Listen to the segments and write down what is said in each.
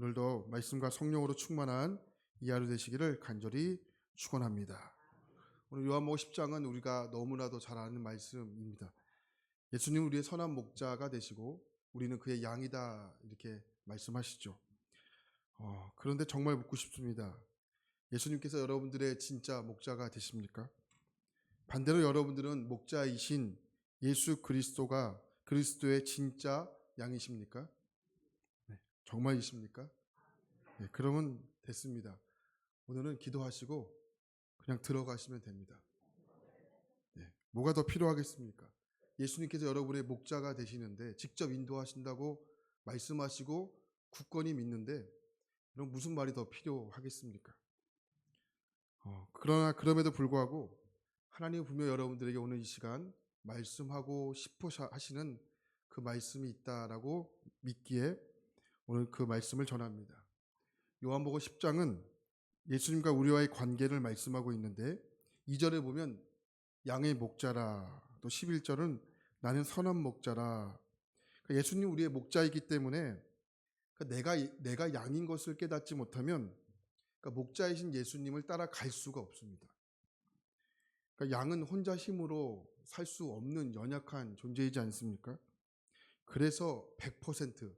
오늘도 말씀과 성령으로 충만한 이 하루 되시기를 간절히 축원합니다. 오늘 요한복음 10장은 우리가 너무나도 잘 아는 말씀입니다. 예수님 우리의 선한 목자가 되시고 우리는 그의 양이다 이렇게 말씀하시죠. 어, 그런데 정말 묻고 싶습니다. 예수님께서 여러분들의 진짜 목자가 되십니까? 반대로 여러분들은 목자이신 예수 그리스도가 그리스도의 진짜 양이십니까? 네, 정말이십니까? 네, 그러면 됐습니다. 오늘은 기도하시고 그냥 들어가시면 됩니다. 네, 뭐가 더 필요하겠습니까? 예수님께서 여러분의 목자가 되시는데 직접 인도하신다고 말씀하시고 굳건히 믿는데 그럼 무슨 말이 더 필요하겠습니까? 어, 그러나 그럼에도 불구하고 하나님 분명 여러분들에게 오늘 이 시간 말씀하고 싶어 하시는 그 말씀이 있다라고 믿기에 오늘 그 말씀을 전합니다. 요한복음 10장은 예수님과 우리와의 관계를 말씀하고 있는데 2절에 보면 양의 목자라 또 11절은 나는 선한 목자라 그러니까 예수님 우리의 목자이기 때문에 그러니까 내가 내가 양인 것을 깨닫지 못하면 그러니까 목자이신 예수님을 따라갈 수가 없습니다. 양은 혼자 힘으로 살 수 없는 연약한 존재이지 않습니까? 그래서 100%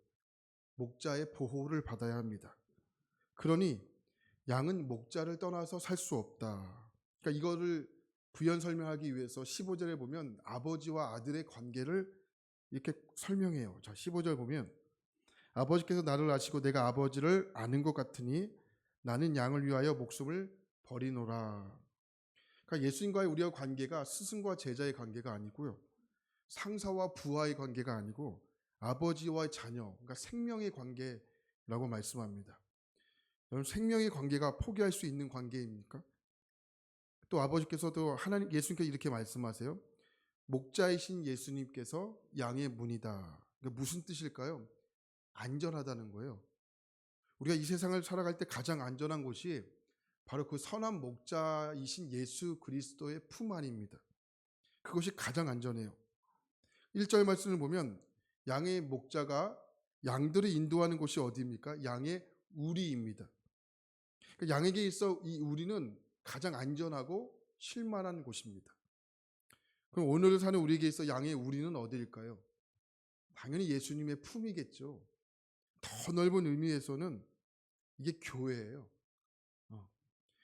목자의 보호를 받아야 합니다. 그러니 양은 목자를 떠나서 살 수 없다. 그러니까 이거를 부연 설명하기 위해서 15절에 보면 아버지와 아들의 관계를 이렇게 설명해요. 자, 15절 보면 아버지께서 나를 아시고 내가 아버지를 아는 것 같으니 나는 양을 위하여 목숨을 버리노라. 그러니까 예수님과의 우리와 관계가 스승과 제자의 관계가 아니고요. 상사와 부하의 관계가 아니고 아버지와 자녀, 그러니까 생명의 관계라고 말씀합니다. 여러분 생명의 관계가 포기할 수 있는 관계입니까? 또 아버지께서도 하나님 예수님께 이렇게 말씀하세요. 목자이신 예수님께서 양의 문이다. 그러니까 무슨 뜻일까요? 안전하다는 거예요. 우리가 이 세상을 살아갈 때 가장 안전한 곳이 바로 그 선한 목자이신 예수 그리스도의 품 안입니다. 그것이 가장 안전해요. 1절 말씀을 보면 양의 목자가 양들을 인도하는 곳이 어디입니까? 양의 우리입니다. 그러니까 양에게 있어 이 우리는 가장 안전하고 쉴만한 곳입니다. 그럼 오늘 사는 우리에게 있어 양의 우리는 어디일까요? 당연히 예수님의 품이겠죠. 더 넓은 의미에서는 이게 교회예요.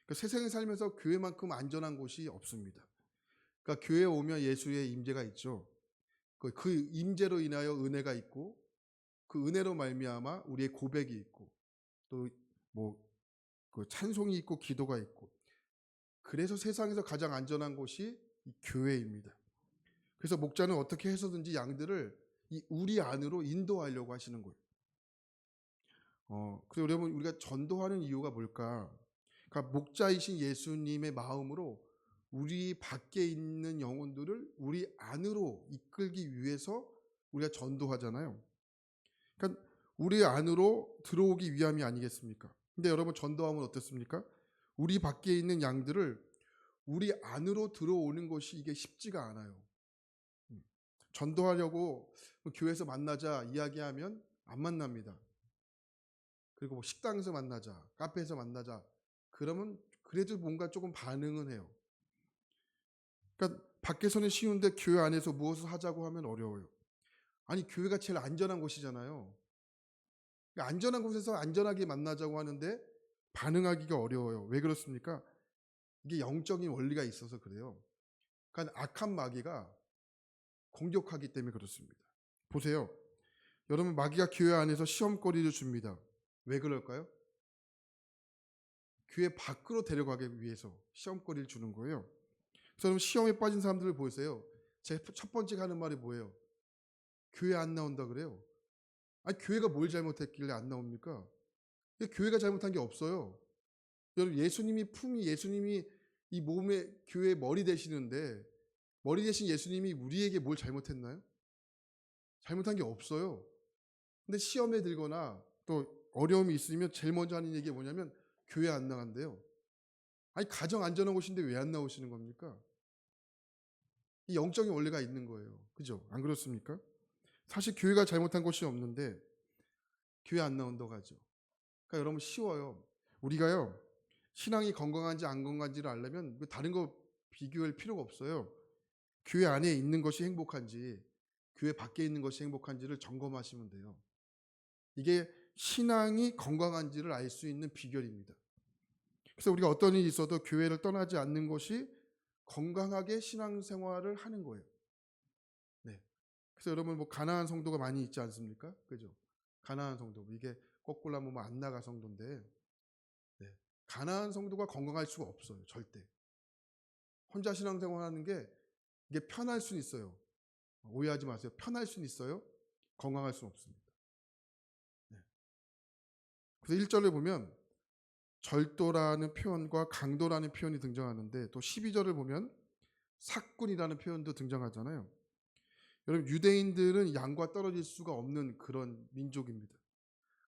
그 세상에 살면서 교회만큼 안전한 곳이 없습니다. 그러니까 교회에 오면 예수의 임재가 있죠. 그, 그 임재로 인하여 은혜가 있고 그 은혜로 말미암아 우리의 고백이 있고 또 뭐 그 찬송이 있고 기도가 있고 그래서 세상에서 가장 안전한 곳이 교회입니다. 그래서 목자는 어떻게 해서든지 양들을 이 우리 안으로 인도하려고 하시는 거예요. 어, 그래서 여러분 우리가 전도하는 이유가 뭘까? 그러니까 목자이신 예수님의 마음으로 우리 밖에 있는 영혼들을 우리 안으로 이끌기 위해서 우리가 전도하잖아요. 그러니까 우리 안으로 들어오기 위함이 아니겠습니까? 근데 여러분 전도하면 어떻습니까? 우리 밖에 있는 양들을 우리 안으로 들어오는 것이 이게 쉽지가 않아요. 음. 전도하려고 교회에서 만나자 이야기하면 안 만납니다. 그리고 뭐 식당에서 만나자, 카페에서 만나자 그러면 그래도 뭔가 조금 반응은 해요. 그러니까 밖에서는 쉬운데 교회 안에서 무엇을 하자고 하면 어려워요. 아니 교회가 제일 안전한 곳이잖아요. 그러니까 안전한 곳에서 안전하게 만나자고 하는데 반응하기가 어려워요. 왜 그렇습니까? 이게 영적인 원리가 있어서 그래요. 그러니까 악한 마귀가 공격하기 때문에 그렇습니다. 보세요. 여러분 마귀가 교회 안에서 시험거리를 줍니다. 왜 그럴까요? 교회 밖으로 데려가기 위해서 시험거리를 주는 거예요. 그래서 시험에 빠진 사람들을 보세요. 제 첫 번째 하는 말이 뭐예요? 교회 안 나온다 그래요. 아니 교회가 뭘 잘못했길래 안 나옵니까? 교회가 잘못한 게 없어요. 여러분 예수님이 품이 예수님이 이 몸의 교회 머리 되시는데 머리 대신 예수님이 우리에게 뭘 잘못했나요? 잘못한 게 없어요. 근데 시험에 들거나 또 어려움이 있으면 제일 먼저 하는 얘기가 뭐냐면 교회 안 나간대요. 아니 가정 안전한 곳인데 왜 안 나오시는 겁니까? 이 영적인 원리가 있는 거예요. 그죠? 안 그렇습니까? 사실 교회가 잘못한 것이 없는데 교회 안 나온다고 하죠. 그러니까 여러분 쉬워요. 우리가요 신앙이 건강한지 안 건강한지를 알려면 그 다른 거 비교할 필요가 없어요. 교회 안에 있는 것이 행복한지 교회 밖에 있는 것이 행복한지를 점검하시면 돼요. 이게 신앙이 건강한지를 알 수 있는 비결입니다. 그래서 우리가 어떤 일이 있어도 교회를 떠나지 않는 것이 건강하게 신앙생활을 하는 거예요. 네. 그래서 여러분 뭐 가나안 성도가 많이 있지 않습니까? 그죠? 가나안 성도 이게 거꾸로 하면 뭐 안 나가 성도인데 네. 가나안 성도가 건강할 수가 없어요. 절대. 혼자 신앙생활하는 게 이게 편할 수는 있어요. 오해하지 마세요. 편할 수는 있어요. 건강할 수는 없습니다. 네. 그래서 1절에 보면 절도라는 표현과 강도라는 표현이 등장하는데 또 12절을 보면 사꾼이라는 표현도 등장하잖아요. 여러분 유대인들은 양과 떨어질 수가 없는 그런 민족입니다.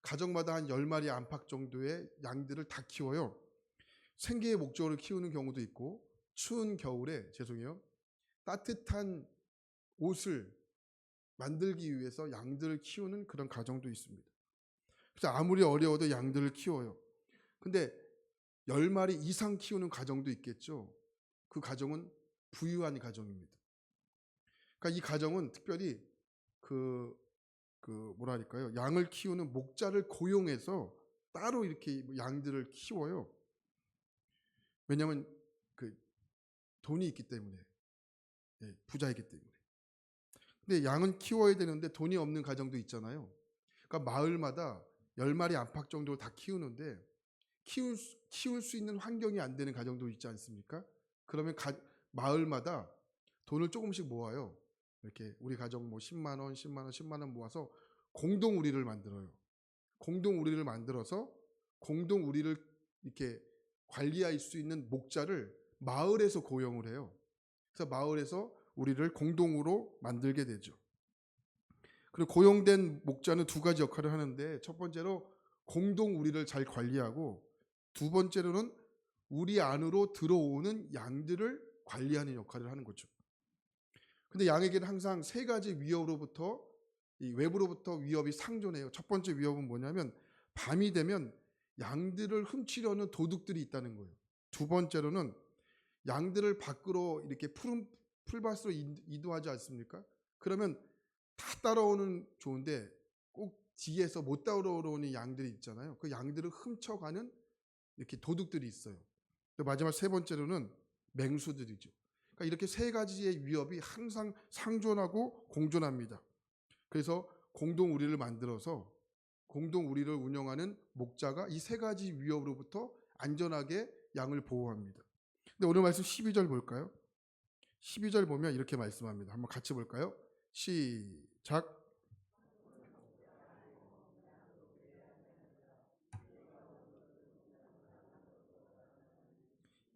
가정마다 한 10마리 안팎 정도의 양들을 다 키워요. 생계의 목적으로 키우는 경우도 있고 추운 겨울에 죄송해요. 따뜻한 옷을 만들기 위해서 양들을 키우는 그런 가정도 있습니다. 그래서 아무리 어려워도 양들을 키워요. 근데 10마리 이상 키우는 가정도 있겠죠. 그 가정은 부유한 가정입니다. 그러니까 이 가정은 특별히 그, 그 뭐랄까요. 양을 키우는 목자를 고용해서 따로 이렇게 양들을 키워요. 왜냐하면 그 돈이 있기 때문에. 예, 부자이기 때문에. 근데 양은 키워야 되는데 돈이 없는 가정도 있잖아요. 그러니까 마을마다 10마리 안팎 정도 다 키우는데 키울 수, 키울 수 있는 환경이 안 되는 가정도 있지 않습니까? 그러면 가, 마을마다 돈을 조금씩 모아요. 이렇게 우리 가정 뭐 10만 원, 10만 원, 10만 원 모아서 공동 우리를 만들어요. 공동 우리를 만들어서 공동 우리를 이렇게 관리할 수 있는 목자를 마을에서 고용을 해요. 그래서 마을에서 우리를 공동으로 만들게 되죠. 그리고 고용된 목자는 두 가지 역할을 하는데 첫 번째로 공동 우리를 잘 관리하고 두 번째로는 우리 안으로 들어오는 양들을 관리하는 역할을 하는 거죠. 근데 양에게는 항상 세 가지 위협으로부터 이 외부로부터 위협이 상존해요. 첫 번째 위협은 뭐냐면 밤이 되면 양들을 훔치려는 도둑들이 있다는 거예요. 두 번째로는 양들을 밖으로 이렇게 푸른 풀밭으로 이동하지 않습니까? 그러면 다 따라오는 좋은데 꼭 뒤에서 못 따라오는 양들이 있잖아요. 그 양들을 훔쳐가는 이렇게 도둑들이 있어요. 또 마지막 세 번째로는 맹수들이죠. 그러니까 이렇게 세 가지의 위협이 항상 상존하고 공존합니다. 그래서 공동 우리를 만들어서 공동 우리를 운영하는 목자가 이 세 가지 위협으로부터 안전하게 양을 보호합니다. 근데 오늘 말씀 12절 볼까요? 12절 보면 이렇게 말씀합니다. 한번 같이 볼까요? 시작.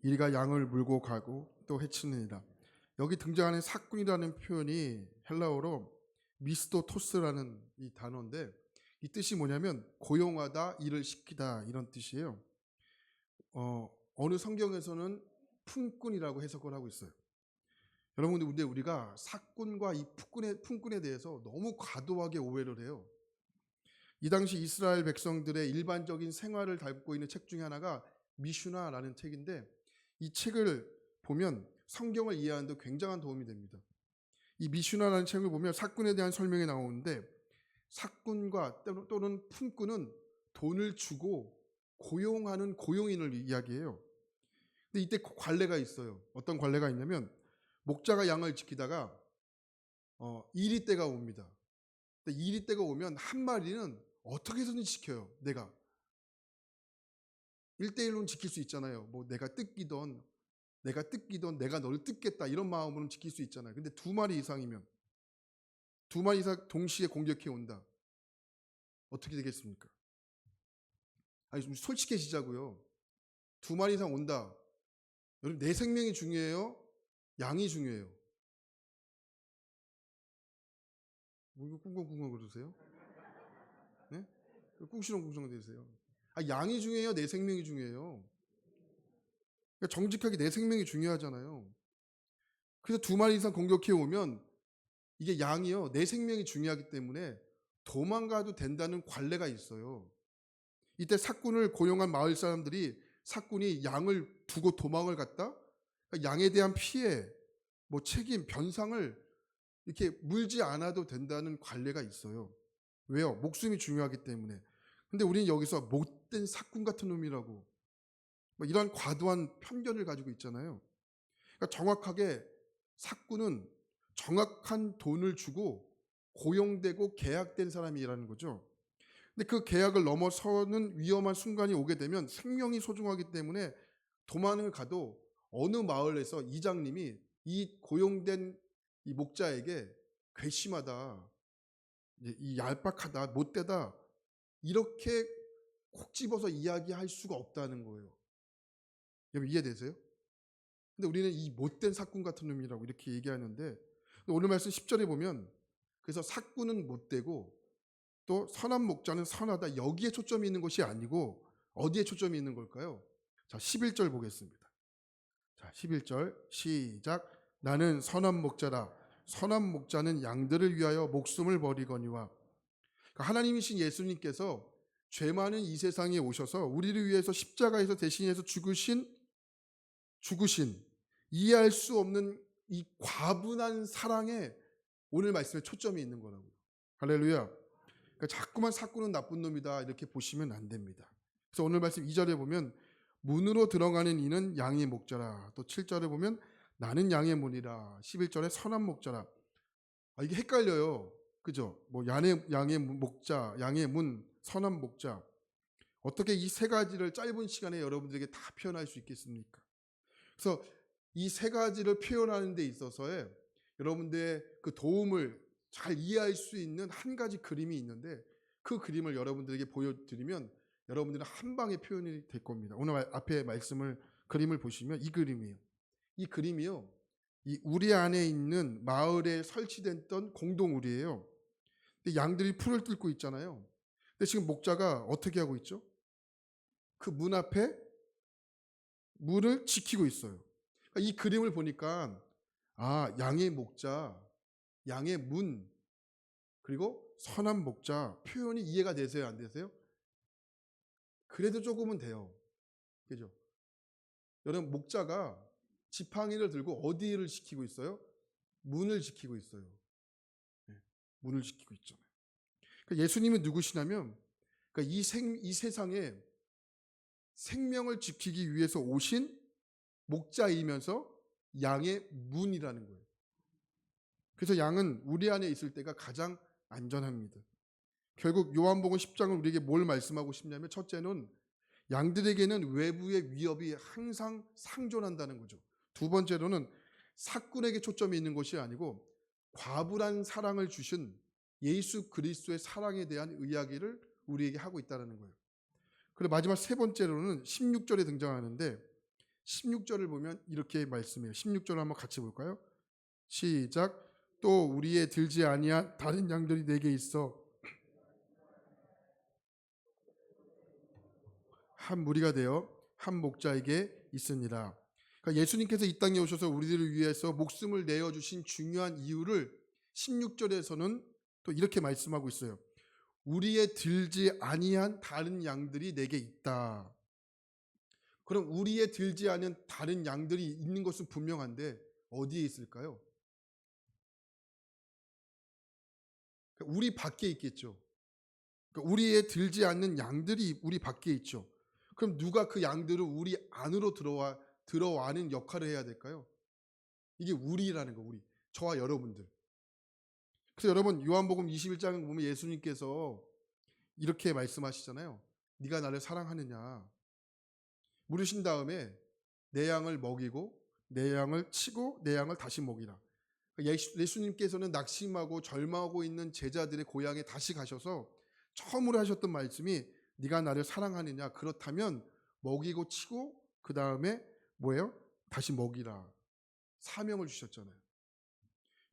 이리가 양을 물고 가고 또 해치느니라. 여기 등장하는 사꾼이라는 표현이 헬라어로 미스토토스라는 이 단어인데 이 뜻이 뭐냐면 고용하다, 일을 시키다 이런 뜻이에요. 어, 어느 성경에서는 품꾼이라고 해석을 하고 있어요. 여러분들 근데 우리가 사꾼과 이 품꾼에, 품꾼에 대해서 너무 과도하게 오해를 해요. 이 당시 이스라엘 백성들의 일반적인 생활을 담고 있는 책 중에 하나가 미슈나라는 책인데 이 책을 보면 성경을 이해하는 데 굉장한 도움이 됩니다. 이 미슈나라는 책을 보면 사꾼에 대한 설명이 나오는데 사꾼과 또는 품꾼은 돈을 주고 고용하는 고용인을 이야기해요. 근데 이때 관례가 있어요. 어떤 관례가 있냐면 목자가 양을 지키다가 어, 이리 때가 옵니다. 이리 때가 오면 한 마리는 어떻게 해서든 지켜요. 내가. 1대1로는 지킬 수 있잖아요. 뭐 내가 뜯기던 내가 뜯기던 내가 너를 뜯겠다 이런 마음으로는 지킬 수 있잖아요. 근데 두 마리 이상이면 두 마리 이상 동시에 공격해 온다. 어떻게 되겠습니까? 아니 좀 솔직해지자고요. 두 마리 이상 온다. 여러분 내 생명이 중요해요. 양이 중요해요. 뭐 이거 꿍꿍꿍꿍 그러세요? 네? 꿍시렁꿍시렁 되세요. 아, 양이 중요해요? 내 생명이 중요해요? 그러니까 정직하게 내 생명이 중요하잖아요. 그래서 두 마리 이상 공격해 오면 이게 양이요. 내 생명이 중요하기 때문에 도망가도 된다는 관례가 있어요. 이때 사꾼을 고용한 마을 사람들이 사꾼이 양을 두고 도망을 갔다 그러니까 양에 대한 피해, 뭐 책임, 변상을 이렇게 물지 않아도 된다는 관례가 있어요. 왜요? 목숨이 중요하기 때문에. 근데 우리는 여기서 못 된 사꾼 같은 놈이라고 뭐 이런 과도한 편견을 가지고 있잖아요. 그러니까 정확하게 사꾼은 정확한 돈을 주고 고용되고 계약된 사람이라는 거죠. 근데 그 계약을 넘어서는 위험한 순간이 오게 되면 생명이 소중하기 때문에 도망을 가도 어느 마을에서 이장님이 이 고용된 이 목자에게 괘씸하다, 이 얄팍하다, 못되다 이렇게 콕 집어서 이야기할 수가 없다는 거예요. 여러분 이해되세요? 근데 우리는 이 못된 사꾼 같은 놈이라고 이렇게 얘기하는데 오늘 말씀 10절에 보면 그래서 사꾼은 못되고 또 선한 목자는 선하다 여기에 초점이 있는 것이 아니고 어디에 초점이 있는 걸까요? 자 11절 보겠습니다. 자 11절 시작 나는 선한 목자라 선한 목자는 양들을 위하여 목숨을 버리거니와 그러니까 하나님이신 예수님께서 죄 많은 이 세상에 오셔서 우리를 위해서 십자가에서 대신해서 죽으신 죽으신 이해할 수 없는 이 과분한 사랑에 오늘 말씀에 초점이 있는 거라고요. 할렐루야. 그러니까 자꾸만 사꾸는 나쁜 놈이다 이렇게 보시면 안 됩니다. 그래서 오늘 말씀 2절에 보면 문으로 들어가는 이는 양의 목자라. 또 7절에 보면 나는 양의 문이라. 11절에 선한 목자라. 아, 이게 헷갈려요. 그죠? 뭐 양의, 양의 목자, 양의 문, 선한 목자. 어떻게 이 세 가지를 짧은 시간에 여러분들에게 다 표현할 수 있겠습니까? 그래서 이 세 가지를 표현하는 데 있어서의 여러분들의 그 도움을 잘 이해할 수 있는 한 가지 그림이 있는데 그 그림을 여러분들에게 보여드리면 여러분들은 한 방에 표현이 될 겁니다. 오늘 앞에 말씀을 그림을 보시면 이 그림이에요. 이 그림이요. 이 우리 안에 있는 마을에 설치됐던 공동우리예요. 근데 양들이 풀을 뜯고 있잖아요. 근데 지금 목자가 어떻게 하고 있죠? 그 문 앞에 문을 지키고 있어요. 그러니까 이 그림을 보니까 아 양의 목자, 양의 문 그리고 선한 목자 표현이 이해가 되세요? 안 되세요? 그래도 조금은 돼요. 그죠? 여러분 목자가 지팡이를 들고 어디를 지키고 있어요? 문을 지키고 있어요. 네, 문을 지키고 있잖아요. 그러니까 예수님은 누구시냐면 그러니까 이, 생, 이 세상에 생명을 지키기 위해서 오신 목자이면서 양의 문이라는 거예요. 그래서 양은 우리 안에 있을 때가 가장 안전합니다. 결국 요한복음 10장은 우리에게 뭘 말씀하고 싶냐면 첫째는 양들에게는 외부의 위협이 항상 상존한다는 거죠. 두 번째로는 사꾼에게 초점이 있는 것이 아니고 과분한 사랑을 주신 예수 그리스도의 사랑에 대한 이야기를 우리에게 하고 있다는 거예요. 그리고 마지막 세 번째로는 16절에 등장하는데 16절을 보면 이렇게 말씀해요. 16절을 한번 같이 볼까요? 시작. 또 우리의 들지 아니한 다른 양들이 내게 있어 한 무리가 되어 한 목자에게 있으니라. 그러니까 예수님께서 이 땅에 오셔서 우리들을 위해서 목숨을 내어 주신 중요한 이유를 16절에서는 또 이렇게 말씀하고 있어요. 우리의 들지 아니한 다른 양들이 내게 있다. 그럼 우리의 들지 않은 다른 양들이 있는 것은 분명한데 어디에 있을까요? 그러니까 우리 밖에 있겠죠. 그러니까 우리의 들지 않는 양들이 우리 밖에 있죠. 그럼 누가 그 양들을 우리 안으로 들어와 들어와는 역할을 해야 될까요? 이게 우리라는 거, 우리. 저와 여러분들. 그래서 여러분 요한복음 21장을 보면 예수님께서 이렇게 말씀하시잖아요. 네가 나를 사랑하느냐? 물으신 다음에 내 양을 먹이고 내 양을 치고 내 양을 다시 먹이라. 예수 님께서는 낙심하고 절망하고 있는 제자들의 고향에 다시 가셔서 처음으로 하셨던 말씀이 네가 나를 사랑하느냐? 그렇다면 먹이고 치고 그 다음에 뭐예요? 다시 먹이라. 사명을 주셨잖아요.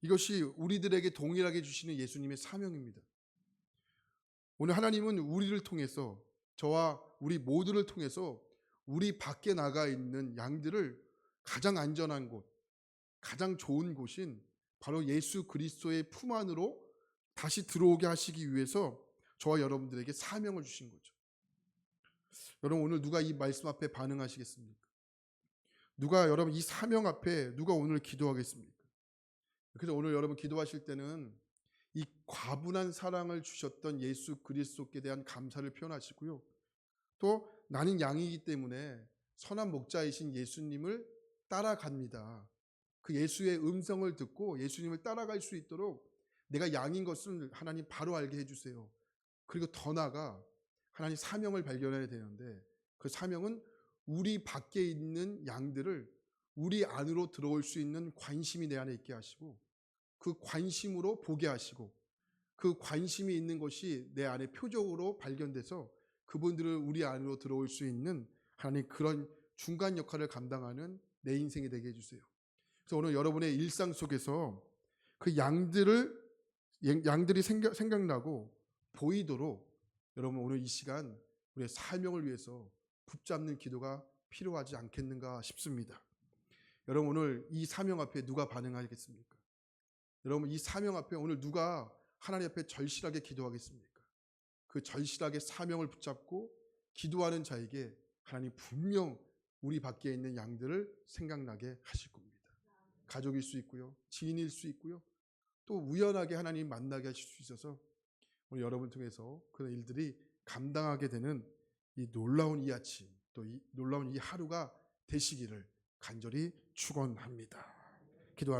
이것이 우리들에게 동일하게 주시는 예수님의 사명입니다. 오늘 하나님은 우리를 통해서 저와 우리 모두를 통해서 우리 밖에 나가 있는 양들을 가장 안전한 곳, 가장 좋은 곳인 바로 예수 그리스도의 품 안으로 다시 들어오게 하시기 위해서 저와 여러분들에게 사명을 주신 거죠. 여러분 오늘 누가 이 말씀 앞에 반응하시겠습니까? 누가 여러분 이 사명 앞에 누가 오늘 기도하겠습니까? 그래서 오늘 여러분 기도하실 때는 이 과분한 사랑을 주셨던 예수 그리스도께 대한 감사를 표현하시고요. 또 나는 양이기 때문에 선한 목자이신 예수님을 따라갑니다. 그 예수의 음성을 듣고 예수님을 따라갈 수 있도록 내가 양인 것을 하나님 바로 알게 해주세요. 그리고 더 나아가 하나님 사명을 발견해야 되는데 그 사명은 우리 밖에 있는 양들을 우리 안으로 들어올 수 있는 관심이 내 안에 있게 하시고 그 관심으로 보게 하시고 그 관심이 있는 것이 내 안에 표적으로 발견돼서 그분들을 우리 안으로 들어올 수 있는 하나님 그런 중간 역할을 감당하는 내 인생이 되게 해주세요. 그래서 오늘 여러분의 일상 속에서 그 양들을 양들이 생각, 생각나고 보이도록 여러분 오늘 이 시간 우리의 사명을 위해서 붙잡는 기도가 필요하지 않겠는가 싶습니다. 여러분 오늘 이 사명 앞에 누가 반응하겠습니까? 여러분 이 사명 앞에 오늘 누가 하나님 앞에 절실하게 기도하겠습니까? 그 절실하게 사명을 붙잡고 기도하는 자에게 하나님 분명 우리 밖에 있는 양들을 생각나게 하실 겁니다. 가족일 수 있고요. 지인일 수 있고요. 또 우연하게 하나님 만나게 하실 수 있어서 오늘 여러분 통해서 그런 일들이 감당하게 되는 이 놀라운 이 아침 또 이 놀라운 이 하루가 되시기를 간절히 축원합니다. 기도합니다.